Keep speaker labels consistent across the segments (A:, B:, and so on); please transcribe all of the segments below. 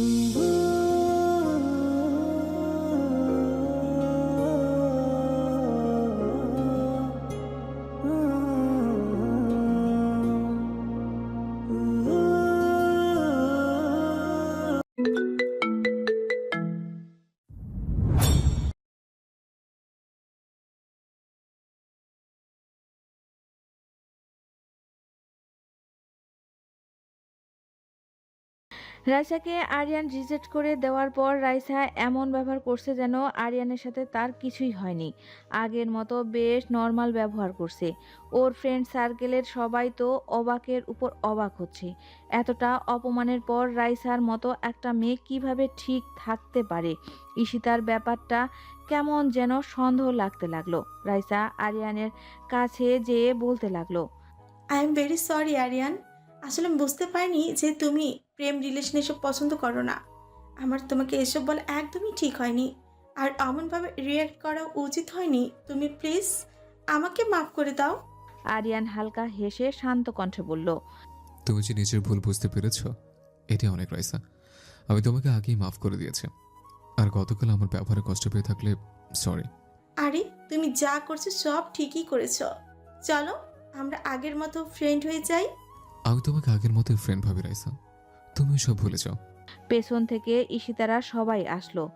A: Mm-hmm. রাইসাকে Aryan reject করে দেওয়ার পর রাইসা এমন ব্যবহার করছে যেন আরিয়ানের সাথে তার কিছুই হয়নি। আগের মতো বেশ নর্মাল ব্যবহার করছে। ওর ফ্রেন্ড সার্কেলের সবাই তো অবাকের উপর অবাক হচ্ছে। এতটা অপমানের পর রাইসার মতো একটা মেয়ে কীভাবে ঠিক থাকতে পারে? ঈশিতার ব্যাপারটা কেমন যেন সন্দেহ লাগতে লাগল। রাইসা আরিয়ানের কাছে যেয়ে বলতে লাগল
B: I am very sorry Aryan আসলে আমি বুঝতে পারিনি যে তুমি প্রেম রিলেশন এসব পছন্দ করো না। আমার তোমাকে এসব বলা একদমই ঠিক হয়নি। আর এমনভাবে রিয়্যাক্ট করা উচিত হয়নি। তুমি প্লিজ আমাকে মাফ করে দাও।
A: আরিয়ান হালকা হেসে শান্ত কণ্ঠে বলল
C: তুমি যে নিজের ভুল বুঝতে পেরেছ এটি অনেক রাইসা। আমি তোমাকে আগেই মাফ করে দিয়েছি। আর গতকাল আমার ব্যবহারে কষ্ট পেয়ে থাকলে সরি
B: আরে তুমি যা করছ সব ঠিকই করেছ। চলো আমরা আগের মতো ফ্রেন্ড হয়ে যাই।
C: আমি তোমাকে আগের মতোই ফ্রেন্ড ভাবি রাইসা। তুমি সব ভুলে যাও।
A: পেছন থেকে ইশিতারা সবাই আসলো।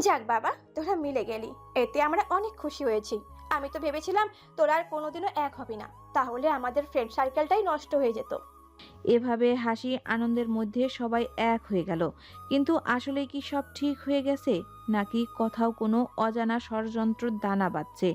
D: যাক বাবা তোরা মিলে গেলি। এতে আমরা অনেক খুশি হয়েছি। আমি তো ভেবেছিলাম তোরা আর কোনোদিনও এক হবি না। তাহলে আমাদের ফ্রেন্ড সার্কেলটাই নষ্ট হয়ে যেত।
A: এভাবে হাসি আনন্দের মধ্যে সবাই এক হয়ে গেল। কিন্তু আসলে কি সব ঠিক হয়ে গেছে? নাকি কোথাও কোনো অজানা ষড়যন্ত্র দানা বাঁধছে?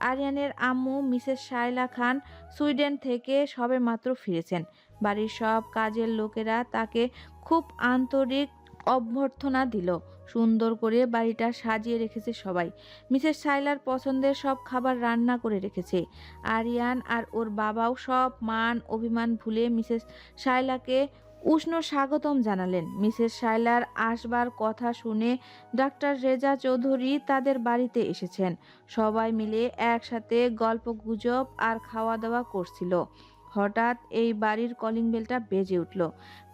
A: আরিয়ানের আম্মু, মিসেস শায়লা খান সুইডেন থেকে সবে মাত্র ফিরেছেন। বাড়ির সব কাজের লোকেরা তাকে খুব আন্তরিক অভ্যর্থনা দিল। সুন্দর করে বাড়িটা সাজিয়ে রেখেছে সবাই। মিসেস শাইলার পছন্দের সব খাবার রান্না করে রেখেছে। আরিয়ান আর ওর বাবাও সব মান, অভিমান ভুলে মিসেস শাইলাকে উষ্ণ স্বাগতম জানালেন। মিসেস শাইলার আসবার কথা শুনে ডাক্তার রেজা চৌধুরী তাদের বাড়িতে এসেছেন। সবাই মিলে একসাথে গল্প গুজব আর খাওয়া দাওয়া করছিল। হঠাৎ এই বাড়ির কলিং বেলটা বেজে উঠল।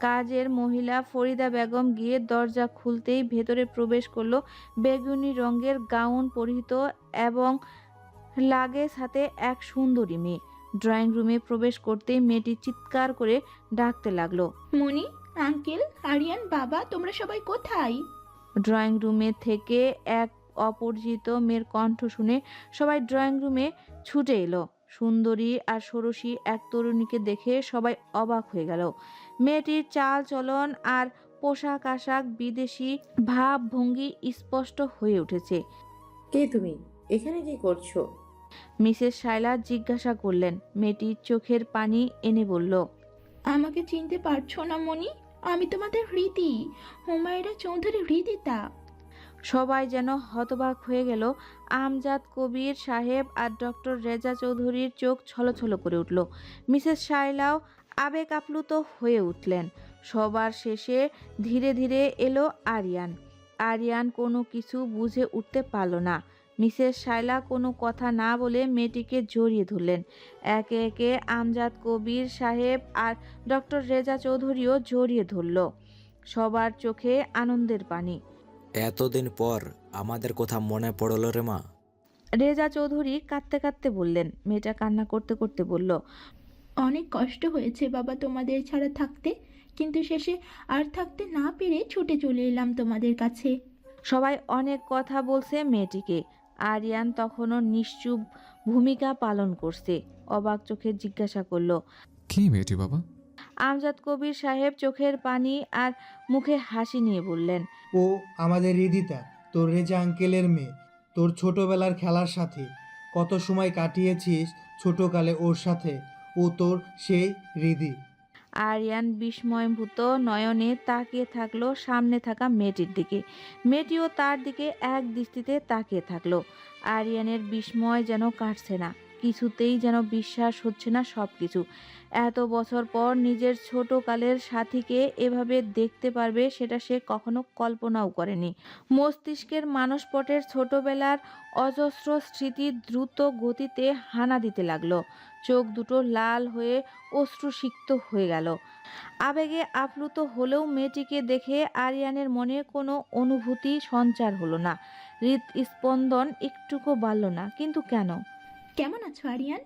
A: কাজের মহিলা ফরিদা বেগম গিয়ে দরজা খুলতেই ভেতরে প্রবেশ করল বেগুনি রঙের গাউন পরিহিত এবং লাগেজ হাতে এক সুন্দরী মেয়ে। ড্রয়িং রুমে প্রবেশ করতেই মেয়েটি চিৎকার করে ডাকতে লাগল।
E: মনি আঙ্কেল আরিয়ান বাবা তোমরা সবাই কোথায়?
A: ড্রয়িং রুমে থেকে এক অপরিচিত মেয়ের কণ্ঠ শুনে সবাই ড্রয়িং রুমে ছুটে এলো। সুন্দরী আর ষোড়শী এক তরুণীকে দেখে সবাই অবাক হয়ে গেল। মেয়েটির চাল চলন আর পোশাক আশাক বিদেশি ভাব ভঙ্গি স্পষ্ট হয়ে উঠেছে।
F: কে তুমি? এখানে কি করছ?
A: মিসেস শাইলা জিজ্ঞাসা করলেন। মেয়েটির চোখের পানি এনে বলল
E: আমাকে চিনতে পারছ না মনি আমি তোমাদের রীতি। হুমায়রা চৌধুরী রীতিতা।
A: সবাই যেন হতবাক হয়ে গেল। আমজাদ কবির সাহেব আর ডক্টর রেজা চৌধুরীর চোখ ছলছল করে উঠল। মিসেস শাইলাও আবেগ আপ্লুত হয়ে উঠলেন। সবার শেষে ধীরে ধীরে এলো আরিয়ান। আরিয়ান কোনো কিছু বুঝে উঠতে পারল না। মিসেস শাইলা কোনো কথা না বলে মেয়েটিকে জড়িয়ে ধরলেন। একে একে আমজাদ কবির সাহেব আর ডক্টর রেজা চৌধুরীও জড়িয়ে ধরল। সবার চোখে আনন্দের পানি।
G: এতদিন পর আমাদের কথা মনে পড়ল রে মা।
A: রেজা চৌধুরী কাঁদতে কাঁদতে বললেন মেয়েটা কান্না করতে করতে বলল
E: অনেক কষ্ট হয়েছে বাবা তোমাদের ছাড়া থাকতে কিন্তু শেষে আর থাকতে না পেরে ছুটে চলে এলাম তোমাদের কাছে।
A: সবাই অনেক কথা বলছে মেয়েটিকে। আরিয়ান তখনও নিশ্চুপ ভূমিকা পালন করছে অবাক চোখে জিজ্ঞাসা করল
C: কি মেয়েটি বাবা?
A: আমজাদ কবির সাহেব চোখের পানি আর মুখে হাসি নিয়ে বললেন
H: ও আমাদের হৃদিতা তোর রেজা আঙ্কেলের মেয়ে তোর ছোটবেলার খেলার সাথে। কত সময় কাটিয়েছিস ছোটকালে ওর সাথে? ও তোর সেই রিদি।
A: আরিয়ান বিস্ময়ভূত নয়নে তাকিয়ে থাকল সামনে থাকা মেয়েটির দিকে। মেয়েটিও তার দিকে এক দৃষ্টিতে তাকিয়ে থাকল। আরিয়ানের বিস্ময় যেন কাটছে না। কিছুতেই যেন বিশ্বাস হচ্ছে না সব কিছু এত বছর পর নিজের ছোট কালের সাথীকে এভাবে দেখতে পারবে সেটা সে কখনো কল্পনাও করেনি। মস্তিষ্কের মানসপটের ছোটবেলার অজস্র স্মৃতি দ্রুত গতিতে হানা দিতে লাগল। চোখ দুটো লাল হয়ে অশ্রুসিক্ত হয়ে গেল। আবেগে আপ্লুত হলেও মেয়েটিকে দেখে আরিয়ানের মনে কোনো অনুভূতি সঞ্চার হলো না। হৃদস্পন্দন একটুকু বাড়ল না, কিন্তু কেন?
E: কেমন আছো আরিয়ান?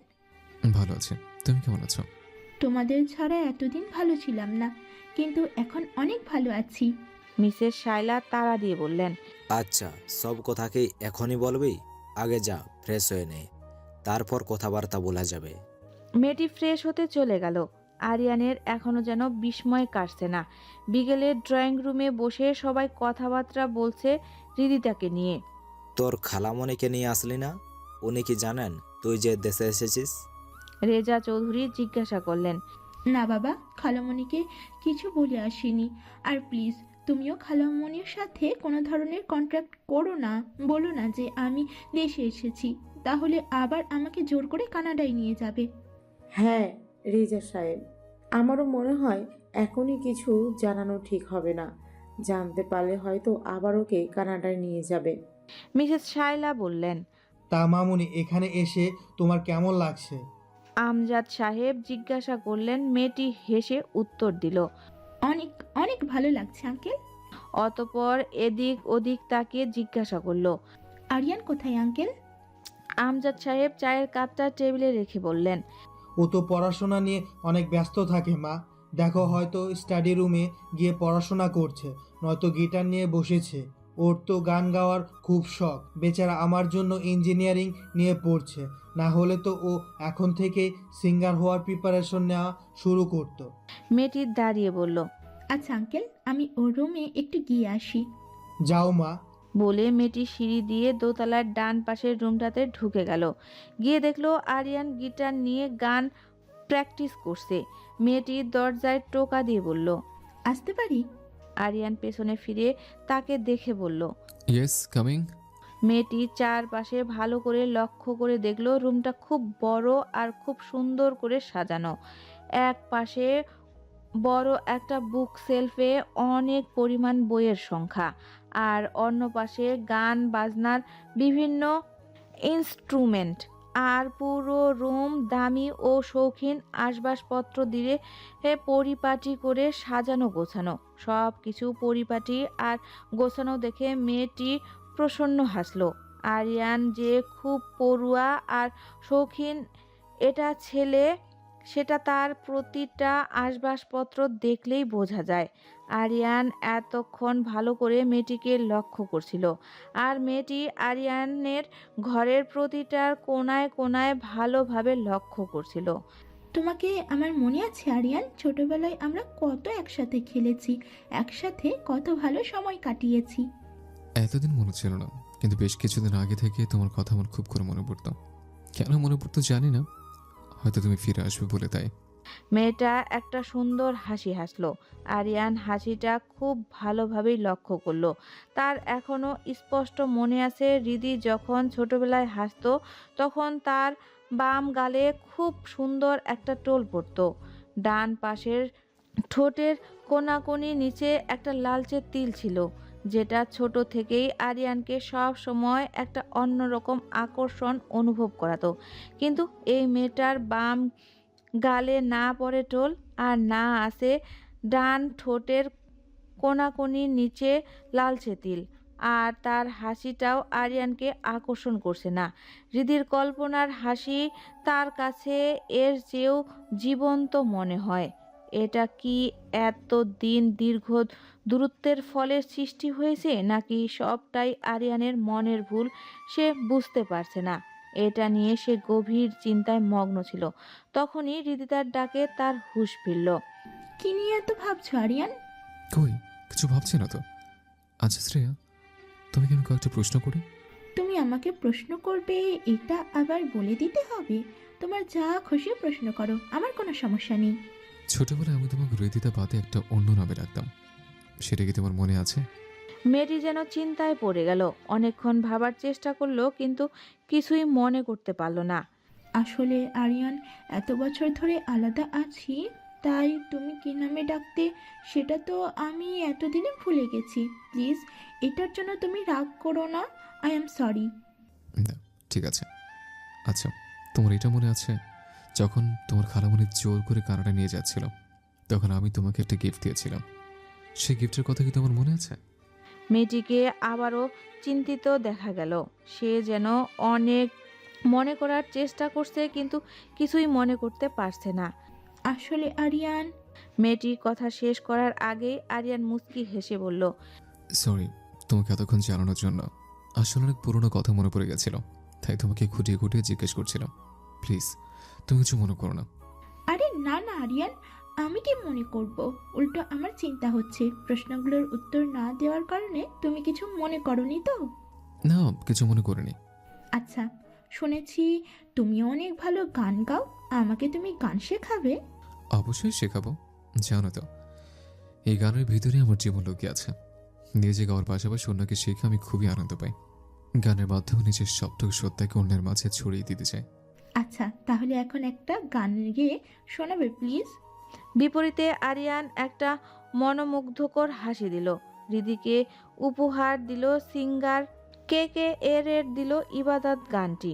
C: ভালো আছে। তুমি কেমন আছো?
E: তোমাদের ছাড়া এতদিন ভালো ছিলাম না কিন্তু এখন অনেক ভালো আছি।
A: মিসেস শাইলা তারা দিয়ে বললেন
G: আচ্ছা সব কথা কি এখনই বলবি? আগে যা ফ্রেশ হয়ে নে। তারপর কথাবার্তা বলা যাবে।
A: মেয়েটি ফ্রেশ হতে চলে গেল। আরিয়ানের এখনও যেন বিস্ময় কাটছে না। বিকেলে ড্রয়িং রুমে বসে সবাই কথাবার্তা বলছে হৃদিতাকে নিয়ে।
G: তোর খালামণিকে নিয়ে আসলি না? উনি কি জানেন? তুই যে দেশে এসেছিস?
A: রেজা চৌধুরী জিজ্ঞাসা করলেন
E: না বাবা খালামণিকে কিছু বলে আসিনি। আর প্লিজ তুমিও খালামণির সাথে কোনো ধরনের কন্ট্রাক্ট করো না। বলো না যে আমি দেশে এসেছি তাহলে আবার আমাকে জোর করে কানাডায় নিয়ে যাবে।
F: হ্যাঁ রেজা সাহেব আমারও মনে হয় এখনই কিছু জানানো ঠিক হবে না। জানতে পারলে হয়তো আবার ওকে কানাডায় নিয়ে যাবে।
A: মিসেস শাইলা বললেন
H: তা মামুনি এখানে এসে তোমার কেমন লাগছে?
A: আমজাদ সাহেব জিজ্ঞাসা করলেন মেয়েটি হেসে উত্তর দিল
E: অনেক অনেক ভালো লাগছে আঙ্কেল।
A: অতপর এদিক ওদিক তাকে জিজ্ঞাসা করল
E: আরিয়ান কোথায় আঙ্কেল?
A: আমজাদ সাহেব চায়ের কাপটা টেবিলে রেখে বললেন
H: ও তো পড়াশোনা নিয়ে অনেক ব্যস্ত থাকে মা। দেখো হয়তো স্টাডি রুমে গিয়ে পড়াশোনা করছে নয়তো গিটার নিয়ে বসেছে। ওর তো গান গাওয়ার খুব শখ। বেচারা আমার জন্য ইঞ্জিনিয়ারিং নিয়ে পড়ছে। না হলে তো ও এখন থেকে সিঙ্গার হওয়ার প্রিপারেশন নেওয়া শুরু করতো।
A: মেয়েটি দাঁড়িয়ে বলল
E: আচ্ছা আঙ্কেল আমি ওর রুমে একটু গিয়ে আসি।
H: যাও মা।
A: বলে মেয়েটি সিঁড়ি দিয়ে দোতলার ডান পাশের রুমটাতে ঢুকে গেল। গিয়ে দেখল আরিয়ান গিটার নিয়ে গান প্র্যাকটিস করছে। মেয়েটি দরজায় টোকা দিয়ে বলল
E: আসতে পারি?
A: আরিয়ান পেছনে ফিরে তাকে দেখে বলল
C: ইয়েস কামিং
A: মেয়েটি চারপাশে ভালো করে লক্ষ্য করে দেখল রুমটা খুব বড় আর খুব সুন্দর করে সাজানো। এক পাশে বড় একটা বুক সেলফে অনেক পরিমাণ বইয়ের সংখ্যা আর অন্য পাশে গান বাজনার বিভিন্ন ইনস্ট্রুমেন্ট আর পুরো রুম দামি ও শৌখিন আসবাসপত্র দিয়ে পরিপাটি করে সাজানো গোছানো। সব কিছু পরিপাটি আর গোছানো দেখে মেয়েটি প্রসন্ন হাসলো। আরিয়ান যে খুব পড়ুয়া আর শৌখিন, এটা ছেলে সেটা তার প্রতিটা আসবাসপত্র দেখলেই বোঝা যায়। আরিয়ান এতক্ষণ ভালো করে মেয়েটিকে লক্ষ্য করছিল। আর মেয়েটি আরিয়ানের ঘরের প্রতিটার কোনায় কোনায় ভালোভাবে লক্ষ্য করছিল।
E: তোমাকে আমার মনে আছে আরিয়ান ছোটবেলায় আমরা কত একসাথে খেলেছি একসাথে কত ভালো সময় কাটিয়েছি।
C: এতদিন মনে ছিল না কিন্তু বেশ কিছুদিন আগে থেকে তোমার কথা আমার খুব করে মনে পড়তো। কেন মনে পড়তো জানি না। হয়তো তুমি ফিরে আসবে বলে তাই।
A: মেয়েটা একটা সুন্দর হাসি হাসলো। আরিয়ান হাসিটা খুব ভালোভাবেই লক্ষ্য করল। তার এখনও স্পষ্ট মনে আছে, রিদি যখন ছোটবেলায় হাসতো, তখন তার বাম গালে খুব সুন্দর একটা টোল পড়তো। ডান পাশের ঠোঁটের কোনাকুনি নিচে একটা লালচে তিল ছিল। যেটা ছোট থেকেই আরিয়ানকে সব সময় একটা অন্যরকম আকর্ষণ অনুভব করাতো। কিন্তু এই মেয়েটার বাম গালে না পড়ে টোল আর না আসে ডান ঠোঁটের কোনাকুনির নিচে লালচে তিল। আর তার হাসিটাও আরিয়ানকে আকর্ষণ করছে না। হৃদির কল্পনার হাসি তার কাছে এর চেয়েও জীবন্ত মনে হয়। এটা কি এত দিন দীর্ঘ দূরত্বের ফলে সৃষ্টি হয়েছে নাকি সবটাই আরিয়ানের মনের ভুল সে বুঝতে পারছে না? এটা নিয়ে সে গভীর চিন্তায় মগ্ন ছিল। তখনই হৃদিতার ডাকে তার হুঁশ ফিরল।
E: কি নিয়ে এত ভাবছ আরিয়ান?
C: কই? কিছু ভাবছি না তো। আচ্ছা শ্রেয়া তুমি কি আমি কয়েকটা প্রশ্ন করি।
E: তুমি আমাকে প্রশ্ন করবে এটা আবার বলে দিতে হবে। তোমার যা খুশি প্রশ্ন করো আমার কোনো সমস্যা নেই।
C: ছোটবেলায় আমি তোমাকে হৃদিতা বাদে একটা অন্য নামে ডাকতাম। সেটা কি তোমার মনে আছে?
A: মেয়েটি যেন চিন্তায় পড়ে গেল অনেকক্ষণ ভাবার চেষ্টা করল কিন্তু কিছুই মনে করতে পারল না।
E: আসলে আরিয়ান এত বছর ধরে আলাদা আছি তাই তুমি কি নামে ডাকতে সেটা তো আমি এতদিনে ভুলে গেছি। প্লিজ এটার জন্য তুমি রাগ করো না। I am sorry.
C: না ঠিক আছে। আচ্ছা তোমার এটা মনে আছে? যখন তোমার খালামণি জোর করে কানাডা নিয়ে যাচ্ছিল তখন আমি তোমাকে একটা গিফট দিয়েছিলাম। সেই গিফটের কথা কি তোমার মনে আছে?
A: মেয়েটিকে আবারও চিন্তিত দেখা গেল। সে যেন অনেক মনে করার চেষ্টা করছে কিন্তু কিছুই মনে করতে পারছে না।
E: আসলে আরিয়ান?
A: মেয়েটি কথা শেষ করার আগেই আরিয়ান মুচকি হেসে বলল
C: সরি তোমাকে এতক্ষণ জানানোর জন্য। আসলে অনেক পুরনো কথা মনে পড়ে গেছিল তাই তোমাকে খুঁটিয়ে খুঁটিয়ে জিজ্ঞেস করছিলাম। প্লিজ তুমি কিছু মনে করো না।
E: আরে না না আরিয়ান আমি কি মনে করব? উল্টো আমার চিন্তা হচ্ছে। প্রশ্নগুলোর উত্তর না দেওয়ার কারণে তুমি কিছু মনে করনি তো?
C: না কিছু মনে করিনি।
E: আচ্ছা শুনেছি তুমি অনেক ভালো গান গাও। আমাকে তুমি গান শেখাবে?
C: অবশ্যই শেখাবো জানো তো। এই গানের ভিতরে আমার জীবন লুকিয়ে আছে। নিজে গাওয়ার পাশাপাশি অন্যকে শিখে আমি খুবই আনন্দ পাই। গানের মাধ্যমে নিজের সবটুকু সত্যাকে অন্যের মাঝে ছড়িয়ে দিতে চাই।
E: আচ্ছা তাহলে এখন একটা গান গিয়ে শোনাবে প্লিজ।
A: বিপরীতে আরিয়ান একটা মনোমুগ্ধকর হাসি দিল। রিদিকে উপহার দিল সিঙ্গার কে কে এর এর দিল ইবাদত গানটি।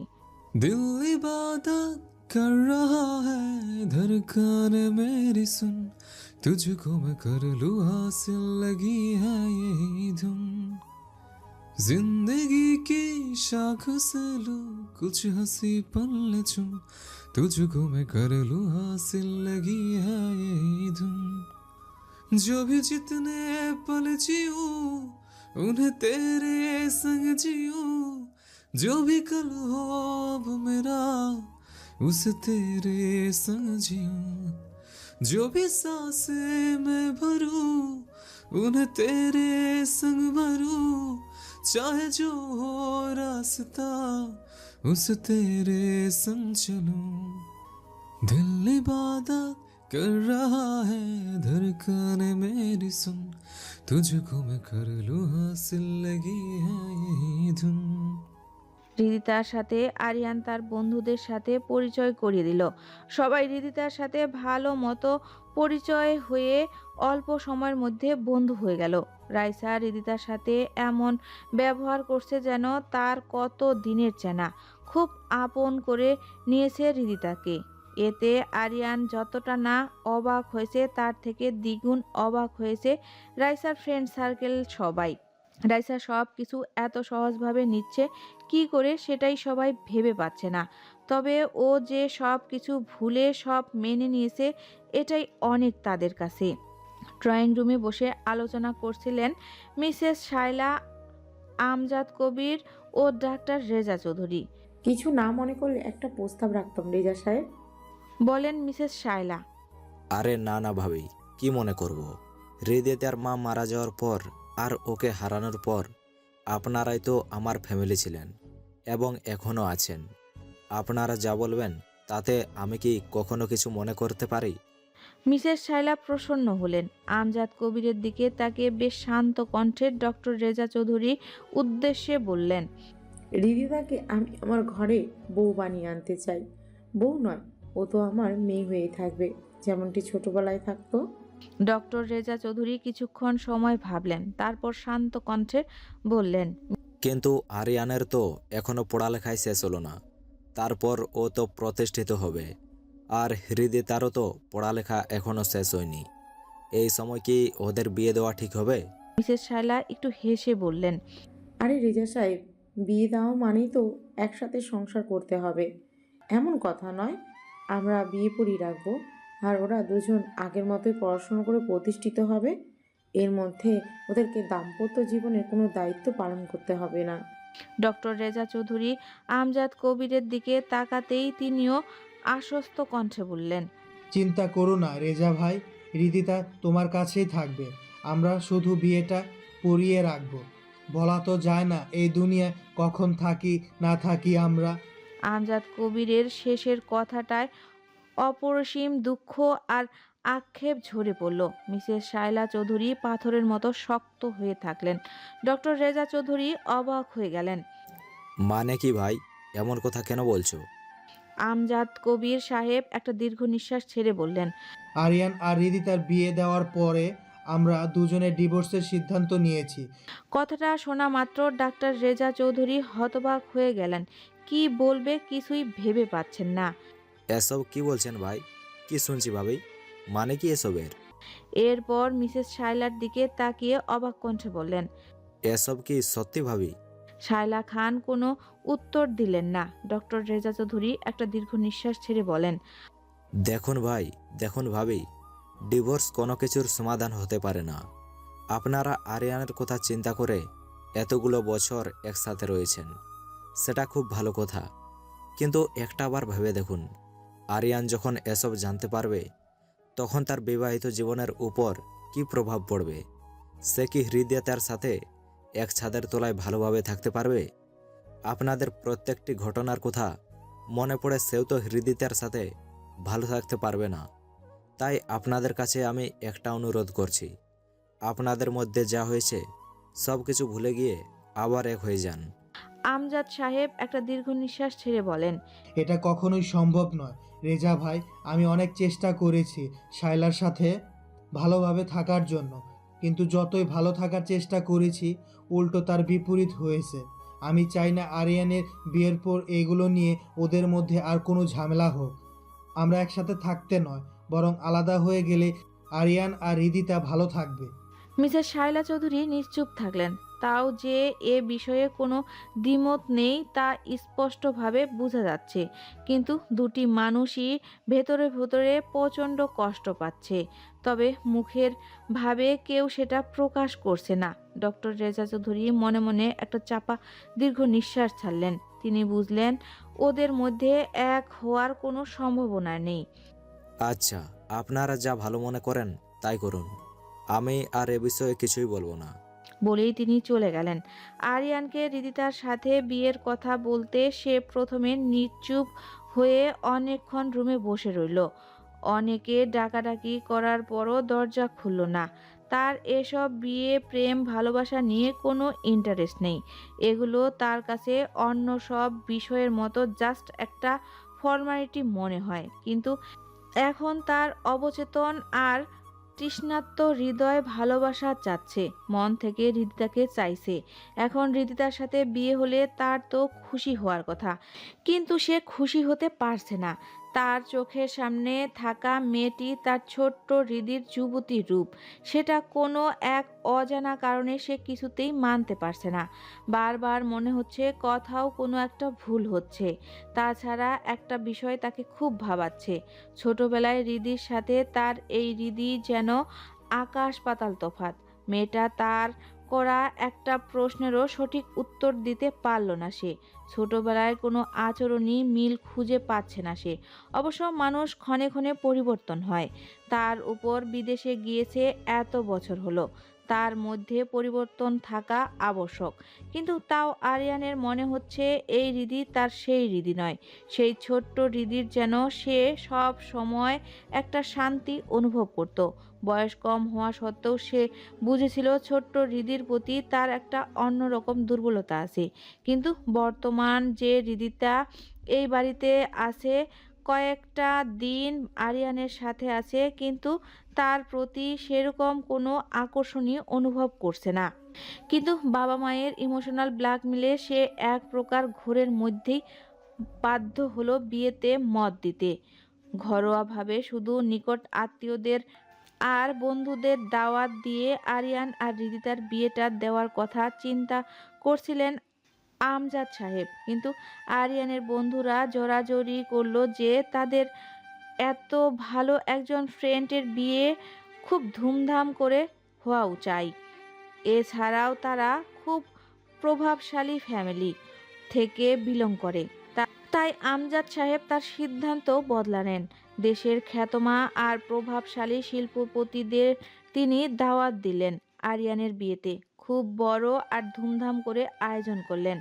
C: দিল ইবাদত কর রহা হ্যায় ধরকান মেরি সুন তুঝকো মে কর লু হাসিল লগি হ্যায় ধুম ज़िंदगी की शाख से लूँ कुछ हँसी पल चूं तुझको मैं कर लूँ हासिल, लगी है यही धुन। जो भी जितने पल जीऊं उन्हें तेरे संग जीऊं जो भी कल हो, अब मेरा, उस तेरे संग जीऊं जो भी साँसें मैं भरूं, उन्हें तेरे संग भरूं। चाहे जो हो रास्ता, उस तेरे संग चलूँ दिल इबादत कर रहा है धड़कन मेरी सुन। तुझको मैं कर लूँ हासिल, लगी है यही धुन।
A: হৃদিতার সাথে, আরিয়ান তার বন্ধুদের সাথে পরিচয় করিয়ে দিল। সবাই হৃদিতার সাথে ভালো মতো পরিচয় হয়ে অল্প সময়ের মধ্যে বন্ধু হয়ে গেল। রাইসা হৃদিতার সাথে এমন ব্যবহার করছে যেন তার কত দিনের চেনা। খুব আপন করে নিয়েছে হৃদিতাকে এতে আরিয়ান যতটা না অবাক হয়েছে, তার থেকে দ্বিগুণ অবাক হয়েছে রাইসার ফ্রেন্ড সার্কেল সবাই। রাইসা সব কিছু এত সহজভাবে নিচ্ছে কি করে সেটাই সবাই ভেবে পাচ্ছে না। তবে ও যে সব কিছু ভুলে সব মেনে নিয়েছে এটাই অনেক তাদের কাছে। ড্রয়িং রুমে বসে আলোচনা করছিলেন মিসেস শায়লা আমজাদ কবির ও ডাক্তার রেজা চৌধুরী।
F: কিছু না মনে করলে একটা প্রস্তাব রাখতাম রেজা সাহেব।
A: বলেন মিসেস শায়লা।
G: আরে না না ভাবি কি মনে করব? হৃদয় তার মা মারা যাওয়ার পর আর ওকে হারানোর পর আপনারাই তো আমার ফ্যামিলি ছিলেন এবং এখনও আছেন। আপনারা যা বলবেন তাতে আমি কি কখনো কিছু মনে করতে পারি?
A: মিসেস শায়লা প্রসন্ন হলেন। আমজাদ কবিরের দিকে তাকে বেশ শান্ত কণ্ঠে ডক্টর রেজা চৌধুরী উদ্দেশ্যে বললেন
F: রিদিদাকে আমি আমার ঘরে বউ বানিয়ে আনতে চাই। বউ নয় ও তো আমার মেয়ে হয়েই থাকবে। যেমনটি ছোটবেলায় থাকতো।
A: ডক্টর রেজা চৌধুরী কিছুক্ষণ সময় ভাবলেন তারপর শান্ত কণ্ঠে বললেন
G: কিন্তু আরিয়ানের তো এখনও পড়ালেখায় শেষ হলো না। তারপর ও তো প্রতিষ্ঠিত হবে। আর হৃদয় তারও তো পড়ালেখা এখনও শেষ হয়নি। এই সময় কি ওদের বিয়ে দেওয়া ঠিক হবে?
A: মিসেস শায়লা একটু হেসে বললেন
F: আরে রেজা সাহেব বিয়ে দেওয়া মানেই তো একসাথে সংসার করতে হবে। এমন কথা নয় আমরা বিয়ে পড়ি রাখব। আর ওরা দুজন আগের মতোই পড়াশুনো করে প্রতিষ্ঠিত হবে। এর মধ্যে ওদেরকে দাম্পত্য জীবনের কোনো দায়িত্ব পালন করতে হবে না।
A: ডক্টর রেজা চৌধুরী আমজাদ কবিরের দিকে তাকাতেই তিনিও আশ্বস্ত কণ্ঠে বললেন
H: চিন্তা করো না রেজা ভাই রিদিতা তোমার কাছেই থাকবে। আমরা শুধু বিয়েটা পরিয়ে রাখব। বলা তো যায় না এই দুনিয়ায় কখন থাকি না থাকি আমরা।
A: আমজাদ কবিরের শেষের কথাটায় অপরসীম দুঃখ আর আক্ষেপ ঝরে পড়ল। মিসেস শায়লা চৌধুরী পাথরের মতো শক্ত হয়ে থাকলেন। ডক্টর রেজা চৌধুরী অবাক হয়ে গেলেন।
G: মানে কি ভাই? এমন কথা কেন বলছো?
A: আমজাদ কবির সাহেব একটা দীর্ঘ নিঃশ্বাস ছেড়ে বললেন
H: আরিয়ান আর রিদিতার বিয়ে দেওয়ার পরে আমরা দুজনে ডিভোর্সের সিদ্ধান্ত নিয়েছি।
A: কথাটা শোনা মাত্র ডাক্তার রেজা চৌধুরী হতবাক হয়ে গেলেন। কি বলবে কিছুই ভেবে পাচ্ছেন না।
G: এসব কি বলছেন ভাই? কি শুনছি ভাবি? মানে কি এসবের?
A: এরপর মিসেস শাইলার দিকে তাকিয়ে অবাক কণ্ঠে বললেন
G: এসব কি সত্যি ভাবি?
A: শায়লা খান কোনো উত্তর দিলেন না। ডক্টর রেজা চৌধুরী একটা দীর্ঘ নিঃশ্বাস ছেড়ে বলেন
G: দেখুন ভাই দেখুন ভাবি ডিভোর্স কোনো কিছুর সমাধান হতে পারে না। আপনারা আরিয়ানের কথা চিন্তা করে এতগুলো বছর একসাথে রয়েছেন। সেটা খুব ভালো কথা। কিন্তু একটা বার ভেবে দেখুন আরিয়ান যখন এসব জানতে পারবে, তখন তার বিবাহিত জীবনের উপর কি প্রভাব পড়বে? সে কি হৃদয়তার সাথে এক ছাদের তলায় ভালোভাবে থাকতে পারবে? আপনাদের প্রত্যেকটি ঘটনার কথা মনে পড়ে সেও তো হৃদিতার সাথে ভালো থাকতে পারবে না। তাই আপনাদের কাছে আমি একটা অনুরোধ করছি। আপনাদের মধ্যে যা হয়েছে সব কিছু ভুলে গিয়ে আবার এক হয়ে যান।
A: আমজাদ সাহেব একটা দীর্ঘ নিঃশ্বাস ছেড়ে বলেন
H: এটা কখনোই সম্ভব নয়। রেজা ভাই আমি অনেক চেষ্টা করেছি শাইলার সাথে ভালোভাবে থাকার জন্য কিন্তু যতই ভালো থাকার চেষ্টা করেছি উল্টো তার বিপরীত হয়েছে। আমি চাই না আরিয়ানের বিয়ের পর এগুলো নিয়ে ওদের মধ্যে আর কোনো ঝামেলা হোক। আমরা একসাথে থাকতে নয় বরং আলাদা হয়ে গেলে আরিয়ান আর রিদিতা ভালো থাকবে।
A: মিসেস শায়লা চৌধুরী নিশ্চুপ থাকলেন। তাও যে এ বিষয়ে কোনো দ্বিমত নেই তা স্পষ্টভাবে বোঝা যাচ্ছে। কিন্তু দুটি মানুষই ভেতরে ভেতরে প্রচণ্ড কষ্ট পাচ্ছে। তবে মুখের ভাবে কেউ সেটা প্রকাশ করছে না। ডক্টর রেজা চৌধুরী মনে মনে একটা চাপা, দীর্ঘ নিঃশ্বাস ছাড়লেন। তিনি বুঝলেন, ওদের মধ্যে এক হওয়ার কোনো সম্ভাবনা নেই।
G: আচ্ছা আপনারা যা ভালো মনে করেন তাই করুন। আমি আর এ বিষয়ে কিছুই বলব না।
A: বলেই তিনি চলে গেলেন। আরিয়ানকে রিদিতার সাথে বিয়ের কথা বলতে সে প্রথমে নিশ্চুপ হয়ে অনেকক্ষণ রুমে বসে রইল। অনেকে ডাকাডাকি করার পরও দরজা খুলল না। তার এসব বিয়ে, প্রেম, ভালোবাসা নিয়ে কোনো ইন্টারেস্ট নেই। এগুলো তার কাছে অন্য সব বিষয়ের মতো জাস্ট একটা ফর্মালিটি মনে হয়। কিন্তু এখন তার অবচেতন আর তৃষ্ণাত্ম হৃদয় ভালোবাসা চাচ্ছে, মন থেকে হৃদিতাকে চাইছে। এখন হৃদিতার সাথে বিয়ে হলে তার তো খুশি হওয়ার কথা। কিন্তু সে খুশি হতে পারছে না। তার চোখের সামনে থাকা মেয়েটি তার ছোট্ট হৃদির যুবতী রূপ। সেটা কোনো এক অজানা কারণে সে কিছুতেই মানতে পারছে না। বারবার মনে হচ্ছে কথাও কোনো একটা ভুল হচ্ছে। তাছাড়া একটা বিষয় তাকে খুব ভাবাচ্ছে। ছোটবেলায় রিদির সাথে তার এই রিদি যেন আকাশ পাতাল তফাত মেয়েটা তার করা একটা প্রশ্নেরও সঠিক উত্তর দিতে পারল না সে। ছোটবেলায় কোনো আচরণই মিল খুঁজে পাচ্ছে না সে। অবশ্য মানুষ ক্ষণে ক্ষণে পরিবর্তন হয়। তার উপর বিদেশে গিয়েছে এত বছর হলো। তার মধ্যে পরিবর্তন থাকা আবশ্যক। কিন্তু তাও আরিয়ানের মনে হচ্ছে এই হৃদি তার সেই হৃদি নয়। সেই ছোট্ট হৃদির যেন সে সব সময় একটা শান্তি অনুভব করত। বয়স কম হওয়া সত্ত্বেও সে বুঝেছিল ছোট্ট হৃদির প্রতি তার একটা অন্যরকম দুর্বলতা আছে। কিন্তু বর্তমান যে হৃদিটা এই বাড়িতে আছে কয়েকটা দিন আরিয়ানের সাথে আছে, কিন্তু তার প্রতি সেরকম কোনো আকর্ষণই অনুভব করছে না। কিন্তু বাবা মায়ের ইমোশনাল ব্ল্যাকমেলে সে এক প্রকার ঘোরের মধ্যেই বাধ্য হলো বিয়েতে মত দিতে। ঘরোয়াভাবে শুধু নিকট আত্মীয়দের আর বন্ধুদের দাওয়াত দিয়ে আরিয়ান আর রিদিতার বিয়েটা দেওয়ার কথা চিন্তা করছিলেন আমজাদ সাহেব। কিন্তু আরিয়ানের বন্ধুরা জোরাজোরি করল যে তাদের এত ভালো একজন ফ্রেন্ডের বিয়ে খুব ধুমধাম করে হওয়া চাই। এছাড়াও তারা খুব প্রভাবশালী ফ্যামিলি থেকে বিলং করে। তাই আমজাদ সাহেব তার সিদ্ধান্ত বদলালেন। দেশের খ্যাতমা আর প্রভাবশালী শিল্পপতিদের তিনি দাওয়াত দিলেন আরিয়ানের বিয়েতে। খুব বড় আর ধুমধাম করে আয়োজন করলেন।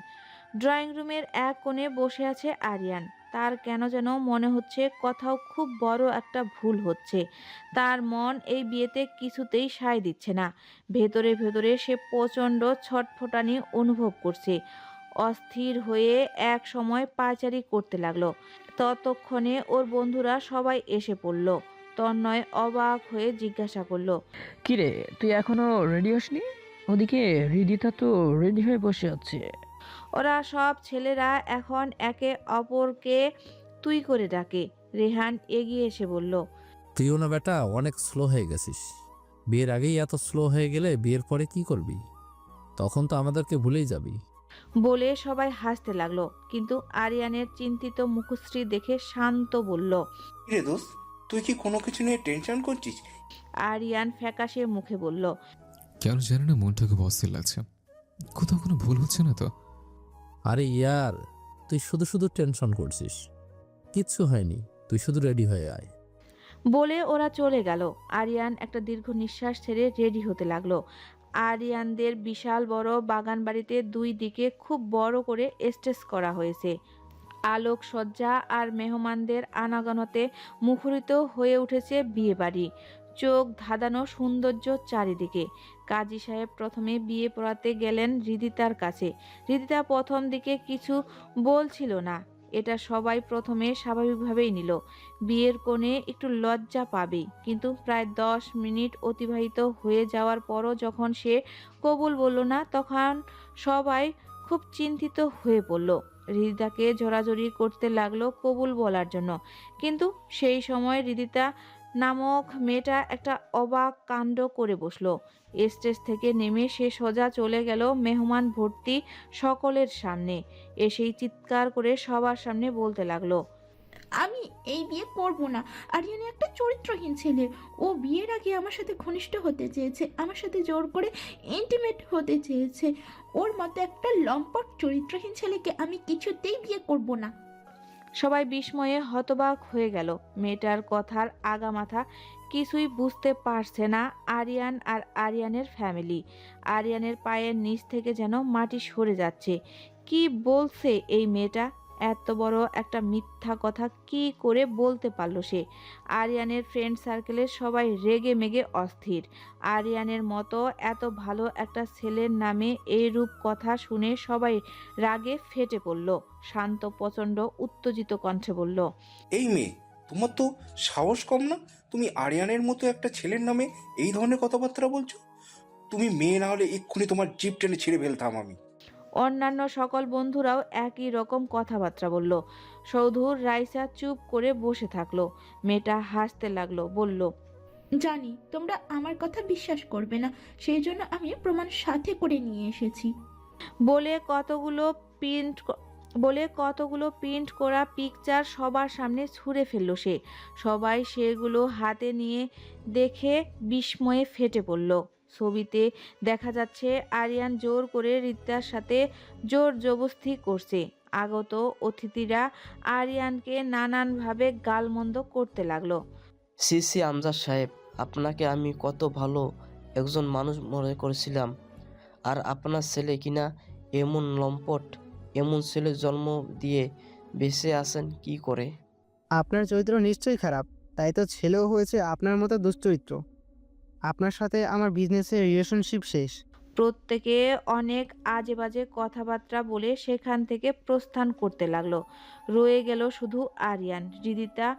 A: ড্রয়িং রুমের এক কোণে বসে আছে আরিয়ান। তার কেন যেন মনে হচ্ছে কোথাও খুব বড় একটা ভুল হচ্ছে। তার মন এই বিয়েতে কিছুতেই সায় দিচ্ছে না। ভেতরে ভেতরে সে প্রচণ্ড ছটফটানি অনুভব করছে। অস্থির হয়ে এক সময় পাচারি করতে লাগল। ততক্ষণে ওর বন্ধুরা সবাই এসে পড়ল। তন্ময় অবাক হয়ে জিজ্ঞাসা করল,
I: কিরে, তুই এখনও রেডি হসনি? ওদিকে রিদিতা তো রেডি হয়ে বসে আছে।
A: ওরা সব ছেলেরা এখন একে অপরকে তুই করে ডাকে। রেহান এগিয়ে এসে বলল
J: তুইও না বেটা অনেক স্লো হয়ে গেছিস। বিয়ের আগেই এত স্লো হয়ে গেলে বিয়ের পরে কি করবি? তখন তো আমাদেরকে ভুলেই যাবি।
A: বলে সবাই হাসতে লাগল কিন্তু আরিয়ানের চিন্তিত মুখশ্রী দেখে শান্ত বলল
K: রে দোস্ত তুই কি কোনো কিছু নিয়ে টেনশন করছিস?
A: আরিয়ান ফ্যাকাশে মুখে বলল
C: কেন জানি না মনটা খুব অস্থির লাগছে। কোথাও কোনো ভুল হচ্ছে না তো?
J: আরে ইয়ার তুই শুধু শুধু টেনশন করছিস। কিচ্ছু হয়নি তুই শুধু রেডি হয়ে আয়।
A: বলে ওরা চলে গেল। আরিয়ান একটা দীর্ঘ নিঃশ্বাস ছেড়ে রেডি হতে লাগল। আরিয়ানদের বিশাল বড় বাগান বাড়িতে দুই দিকে খুব বড় করে স্টেজ করা হয়েছে। আলোক সজ্জা আর মেহমানদের আনাগনতে মুখরিত হয়ে উঠেছে বিয়ে বাড়ি চোখ ধাঁধানো সৌন্দর্য চারিদিকে। কাজী সাহেব প্রথমে বিয়ে পড়াতে গেলেন হৃদিতার কাছে। হৃদিতা প্রথম দিকে কিছু বলছিল না। এটা সবাই প্রথমে স্বাভাবিকভাবেই নিল। বিয়ের কোণে একটু লজ্জা পাবেই। কিন্তু প্রায় দশ মিনিট অতিবাহিত হয়ে যাওয়ার পরও যখন সে কবুল বলল না, তখন সবাই খুব চিন্তিত হয়ে পড়ল। হৃদিতাকে জোরাজোরি করতে লাগল কবুল বলার জন্য। কিন্তু সেই সময় হৃদিতা নামক মেয়েটা একটা অবাক কাণ্ড করে বসল। স্টেজ থেকে নেমে সে সোজা চলে গেল মেহমান ভর্তি সকলের সামনে। এসেই চিৎকার করে সবার সামনে বলতে লাগল,
E: আমি এই বিয়ে করব না। আর আরিয়ান একটা চরিত্রহীন ছেলে। ও বিয়ের আগে আমার সাথে ঘনিষ্ঠ হতে চেয়েছে, আমার সাথে জোর করে ইন্টিমেট হতে চেয়েছে। ওর মতো একটা লম্পট চরিত্রহীন ছেলেকে আমি কিছুতেই বিয়ে করব না।
A: সবাই বিস্ময়ে হতবাক হয়ে গেল। মেয়েটার কথার আগামাথা কিছুই বুঝতে পারছে না আরিয়ান আর আরিয়ানের ফ্যামিলি। আরিয়ানের পায়ের নিচ থেকে যেন মাটি সরে যাচ্ছে। কি বলছে এই মেয়েটা? এত বড় একটা মিথ্যা কথা কি করে বলতে পারল সে? আরিয়ানের ফ্রেন্ড সার্কেলের সবাই রেগে মেগে অস্থির। আরিয়ানের মতো এত ভালো একটা ছেলের নামে এই রূপ কথা শুনে সবাই রাগে ফেটে পড়ল। শান্ত, প্রচণ্ড, উত্তেজিত কণ্ঠে বলল,
K: এই মেয়ে, তোমার তো সাহস কম না? তুমি আরিয়ানের মতো একটা ছেলের নামে এই ধরনের কথাবার্তা বলছো? তুমি মেয়ে না হলে এক্ষুনি তোমার জিপ টেনে ছিঁড়ে ফেলতাম আমি।
A: অন্যান্য সকল বন্ধুরাও একই রকম কথাবার্তা বলল। সৌধুর রাইসা চুপ করে বসে থাকল। মেয়েটা হাসতে লাগল বলল
E: জানি তোমরা আমার কথা বিশ্বাস করবে না। সেই জন্য আমি প্রমাণ সাথে করে নিয়ে এসেছি।
A: বলে কতগুলো প্রিন্ট বলে কতগুলো প্রিন্ট করা পিকচার সবার সামনে ছুঁড়ে ফেলল সে। সবাই সেগুলো হাতে নিয়ে দেখে বিস্ময়ে ফেটে পড়ল। ছবিতে দেখা যাচ্ছে আরিয়ান জোর করে রিতার সাথে জোর জবস্তি করছে। আগত অতিথিরা আরিয়ানকে নানানভাবে গালমন্দ করতে লাগল।
L: সি সি আমজাদ সাহেব আপনাকে আমি কত ভালো একজন মানুষ মনে করেছিলাম। আর আপনার ছেলে কিনা এমন লম্পট এমন ছেলে জন্ম দিয়ে বেঁচে আছেন কি করে?
M: আপনার চরিত্র নিশ্চয়ই খারাপ তাই তো ছেলেও হয়েছে আপনার মতো দুশ্চরিত্র। আপনার সাথে আমার বিজনেসের রিলেশনশিপ শেষ।
A: প্রত্যেকে অনেক আজে বাজে কথাবার্তা বলে সেখান থেকে প্রস্থান করতে লাগল। রয়ে গেল শুধু আরিয়ান হৃদিতা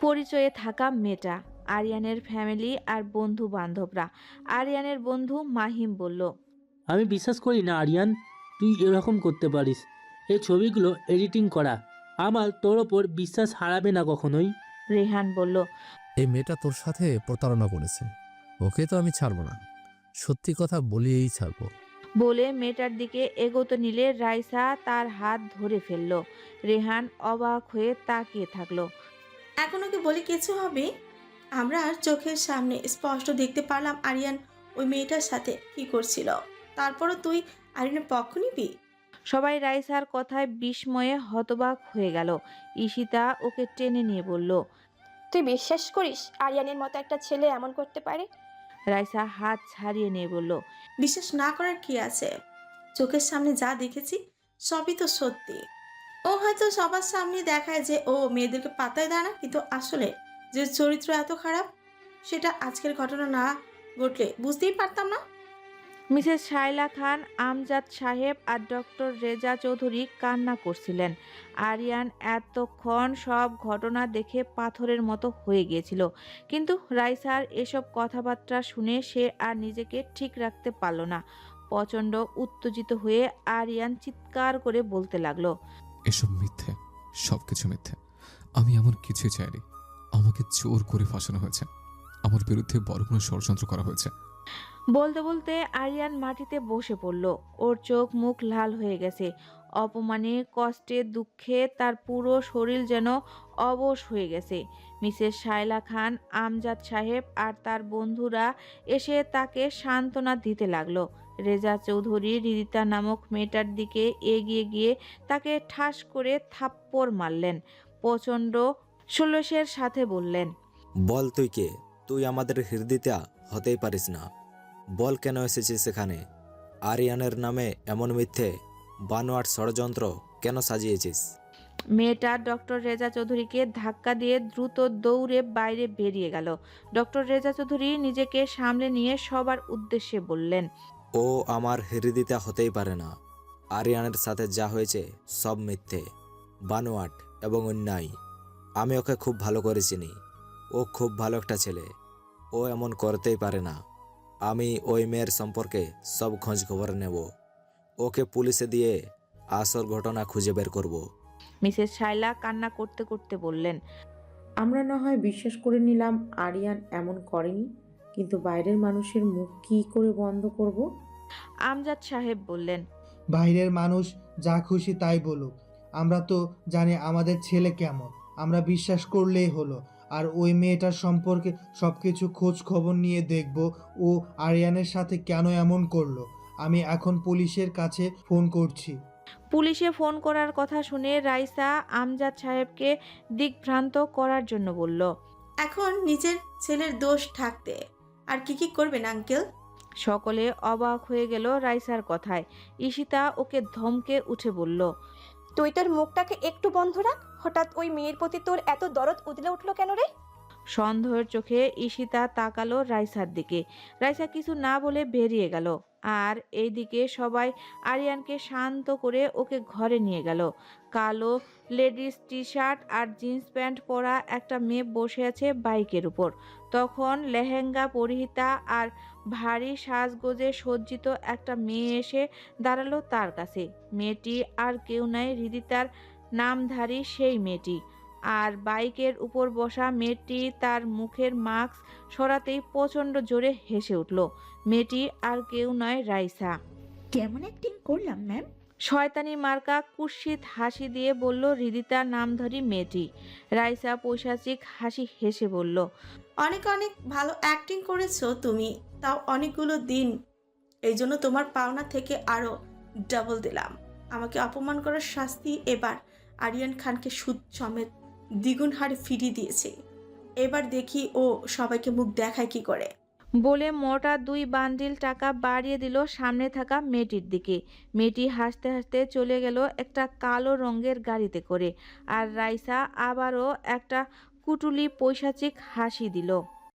A: পরিচয়ে থাকা মেয়েটা আরিয়ানের ফ্যামিলি আর বন্ধু বান্ধবরা আরিয়ানের বন্ধু মাহিম বলল
I: আমি বিশ্বাস করি না আরিয়ান তুই এরকম করতে পারিস। এই ছবিগুলো এডিটিং করা। আমার তোর ওপর বিশ্বাস হারাবে না কখনোই।
A: রেহান বলল
J: এই মেয়েটা তোর সাথে প্রতারণা করেছে। ওকে তো আমি ছাড়বো না। সত্যি কথা বলিয়েই ছাড়বো।
A: বলে মেয়েটার দিকে এগোতে নিলে রাইসা তার হাত ধরে ফেলল। রেহান অবাক হয়ে তাকিয়ে থাকল।
B: এখনও কি বলে কিছু হবে? আমরা আর চোখের সামনে স্পষ্ট দেখতে পারলাম আরিয়ান ওই মেয়েটার সাথে কি করছিল। তারপরও তুই আরিয়ানের পক্ষ নিবি?
A: সবাই রাইসার কথায় বিস্ময়ে হতবাক হয়ে গেল। ঈশিতা ওকে টেনে নিয়ে বলল
D: তুই বিশ্বাস করিস আরিয়ানের মতো একটা ছেলে এমন করতে পারে?
A: রাইসা হাত ছাড়িয়ে নিয়ে বলল,
B: বিশ্বাস না করার কি আছে? চোখের সামনে যা দেখেছি, সবই তো সত্যি। ও হয়তো সবার সামনে দেখায় যে ও মেয়েদেরকে পাতায় দাঁড়া কিন্তু আসলে যে চরিত্র এত খারাপ, সেটা আজকের ঘটনা না ঘটলে বুঝতেই পারতাম না।
A: মিসেস শাইলা খান, আমজাদ সাহেব আর ডক্টর রেজা চৌধুরী কান্না করছিলেন। আরিয়ান এতক্ষণ সব ঘটনা দেখে পাথরের মতো হয়ে গিয়েছিল। কিন্তু রাইসার এসব কথাবার্তা শুনে সে আর নিজেকে ঠিক রাখতে পারল না। প্রচণ্ড উত্তেজিত হয়ে আরিয়ান চিৎকার করে বলতে লাগল,
C: এসব মিথ্যে সব কিছু মিথ্যে। আমি এমন কিছুই চাইনি। আমাকে জোর করে ফাঁসানো হয়েছে। আমার বিরুদ্ধে বড় কোনো ষড়যন্ত্র করা হয়েছে।
A: বলতে বলতে আরিয়ান মাটিতে বসে পড়ল। ওর চোখ মুখ লাল হয়ে গেছে। অপমানে, কষ্টে, দুঃখে তার পুরো শরীর যেন অবশ হয়ে গেছে। মিসেস শায়লা খান, আমজাদ সাহেব আর তার বন্ধুরা এসে তাকে সান্ত্বনা দিতে লাগল। রেজা চৌধুরী, রিদিতা নামক মেয়েটার দিকে এগিয়ে গিয়ে তাকে ঠাস করে থাপ্পড় মারলেন। প্রচণ্ড ষোলশের সাথে বললেন,
G: বল তুই কে? তুই আমাদের হৃদিতা, হতেই পারিস না। বল কেন এসেছিস সেখানে? আরিয়ানের নামে এমন মিথ্যে বানোয়াট ষড়যন্ত্র কেন সাজিয়েছিস?
A: মেয়েটা ডক্টর রেজা চৌধুরীকে ধাক্কা দিয়ে দ্রুত দৌড়ে বাইরে বেরিয়ে গেল। ডক্টর রেজা চৌধুরী নিজেকে সামলে নিয়ে সবার উদ্দেশ্যে বললেন
G: ও আমার হৃদিতা হতেই পারে না। আরিয়ানের সাথে যা হয়েছে সব মিথ্যে বানোয়াট এবং অন্যায়। আমি ওকে খুব ভালো করে চিনি। ও খুব ভালো একটা ছেলে। ও এমন করতেই পারে না। আমি ওই মেয়ের সম্পর্কে সব খোঁজ খবর নেব। ওকে পুলিশে দিয়ে আসল ঘটনা খুঁজে বের করব।
A: মিসেস শাইলা কান্না করতে করতে বললেন
F: আমরা না হয় বিশ্বাস করে নিলাম আরিয়ান এমন করেনি কিন্তু বাইরের মানুষের মুখ কী করে বন্ধ করব?
A: আমজাদ সাহেব বললেন
H: বাইরের মানুষ যা খুশি তাই বলুক। আমরা তো জানি আমাদের ছেলে কেমন। আমরা বিশ্বাস করলেই হলো। আর ওই মেয়েটার সম্পর্কে সব কিছু খোঁজ খবর নিয়ে দেখব ও আরিয়ানের সাথে কেন এমন করল। আমি এখন পুলিশের কাছে ফোন করছি।
A: পুলিশে ফোন করার কথা শুনে রাইসা আমজাদ সাহেবকে দিকভ্রান্ত করার জন্য বলল
B: এখন নিজের ছেলের দোষ থাকতে আর কি কি করবেন আঙ্কেল?
A: সকলে অবাক হয়ে গেল রাইসার কথায়। ঈশিতা ওকে ধমকে উঠে বলল
D: তুই তোর মুখটাকে একটু বন্ধ রাখ। হঠাৎ ওই মেয়ের প্রতি তোর এত দরদ উদলে উঠল কেন রে?
A: সন্দেহের চোখে ঈশিতা তাকালো রাইসার দিকে। রাইসা কিছু না বলে বেরিয়ে গেল আর এইদিকে সবাই আরিয়ানকে শান্ত করে ওকে ঘরে নিয়ে গেল। কালো লেডিস টি শার্ট আর জিন্স প্যান্ট পরা একটা মেয়ে বসে আছে বাইকের উপর। তখন লেহেঙ্গা, পরিহিতা আর ভারী সাজগোজে সজ্জিত একটা মেয়ে এসে দাঁড়াল তার কাছে। মেয়েটি আর কেউ নাই, হৃদিতার নামধারী সেই মেয়েটি। আর বাইকের উপর বসা মেয়েটি তার মুখের মাস্ক সরাতেই প্রচণ্ড জোরে হেসে উঠল। মেয়েটি আর কেউ নয় রাইসা।
E: কেমন অ্যাক্টিং করলাম ম্যাম
A: শয়তানি মার্কা কুৎসিত হাসি দিয়ে বলল হৃদিতা নামধারী মেয়েটি। রাইসা পৈশাচিক হাসি হেসে বলল
B: অনেক অনেক ভালো অ্যাক্টিং করেছ তুমি। তাও অনেকগুলো দিন। এই জন্য তোমার পাওনা থেকে আরও ডাবল দিলাম। আমাকে অপমান করার শাস্তি এবার আরিয়ান খানকে সুদ সমেত দ্বিগুণ হার ফিরিয়ে দিয়েছে। এবার দেখি ও সবাইকে মুখ দেখায় কি করে।
A: বলে মোটা দুই বান্ডিল টাকা বাড়িয়ে দিল সামনে থাকা মেয়েটির দিকে। মেয়েটি হাসতে হাসতে চলে গেল একটা কালো রঙের গাড়িতে করে। আর রাইসা আবারও একটা কুটুলি পৈশাচিক হাসি দিল।